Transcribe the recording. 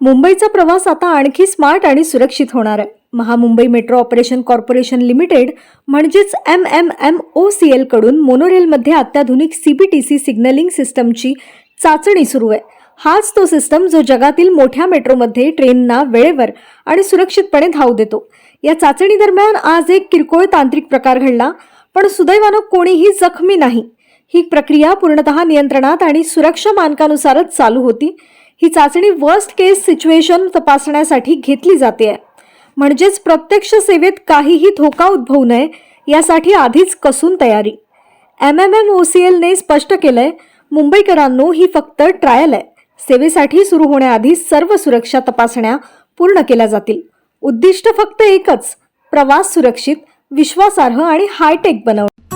मुंबईचा प्रवास आता आणखी स्मार्ट आणि सुरक्षित होणार आहे. Mahamumbai metro operation corporation limited म्हणजेच M M M O C एलकडून मोनोरेलमध्ये अत्याधुनिक C B T C signalling सिस्टमची चाचणी सुरू आहे. हाच तो सिस्टम जो जगातील मोठ्या मेट्रोमध्ये ट्रेनना वेळेवर आणि सुरक्षितपणे धाव देतो. या चाचणी दरम्यान आज एक किरकोळ तांत्रिक प्रकार घडला पण सुदैवानं कोणीही जखमी नाही. ही प्रक्रिया पूर्णतः नियंत्रणात आणि सुरक्षा मानकानुसारच चालू होती. ही चाचणी वर्स्ट केस सिच्युएशन तपासण्यासाठी घेतली जाते म्हणजेच प्रत्यक्ष सेवेत काहीही धोका उद्भवू नये यासाठी आधीच कसून तयारी. M M M O C एलने स्पष्ट केलंय मुंबईकरांनो ही फक्त ट्रायल आहे. सेवेसाठी सुरू होण्याआधी सर्व सुरक्षा तपासण्या पूर्ण केल्या जातील. उद्दिष्ट फक्त एकच प्रवास सुरक्षित विश्वासार्ह आणि हायटेक बनवणे.